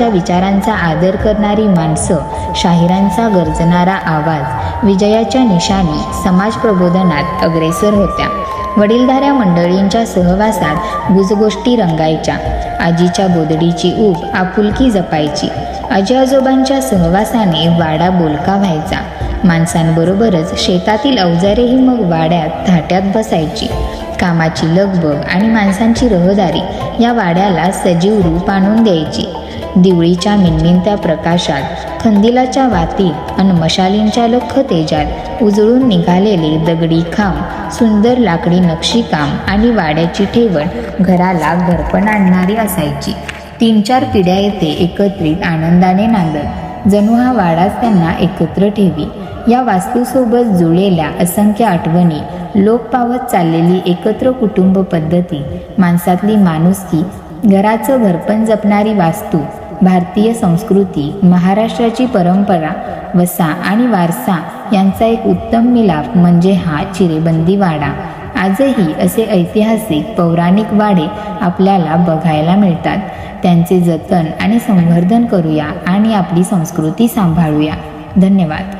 स्वराज्याच्या विचारांचा आदर करणारी माणसं शाहिरांचा गर्जणारा आवाज विजयाच्या निशाणी समाज प्रबोधनात अग्रेसर होत्या. वडीलधाऱ्या मंडळींच्या सहवासात गुजगोष्टी रंगायच्या. आजीच्या गोदडीची ऊब आपुलकी जपायची. आजी आजोबांच्या सहवासाने वाडा बोलका व्हायचा. माणसांबरोबरच शेतातील अवजारेही मग वाड्यात थाट्यात बसायची. कामाची लगबग आणि माणसांची रहदारी या वाड्याला सजीव रूप आणून द्यायची. दिवळीच्या मिनमिनत्या प्रकाशात खंदिलाच्या वातीत आणि मशालींच्या लख तेजात उजळून निघालेले दगडी खांब सुंदर लाकडी नक्षीकाम आणि वाड्याची ठेवण घराला घरपण आणणारी असायची. तीन चार पिढ्या येथे एकत्रित आनंदाने नांदत जणू हा वाडाच त्यांना एकत्र ठेवी. या वास्तूसोबत जुळलेल्या असंख्य आठवणी लोप पावत चाललेली एकत्र कुटुंब पद्धती माणसातली माणुसकी घराचं घरपण जपणारी वास्तू भारतीय संस्कृती महाराष्ट्राची परंपरा वसा आणि वारसा यांचा एक उत्तम मिलाप म्हणजे हा चिरेबंदी वाडा आजही असे ऐतिहासिक पौराणिक वाडे आपल्याला बघायला मिळतात. त्यांचे जतन आणि संवर्धन करूया आणि आपली संस्कृती सांभाळूया. धन्यवाद.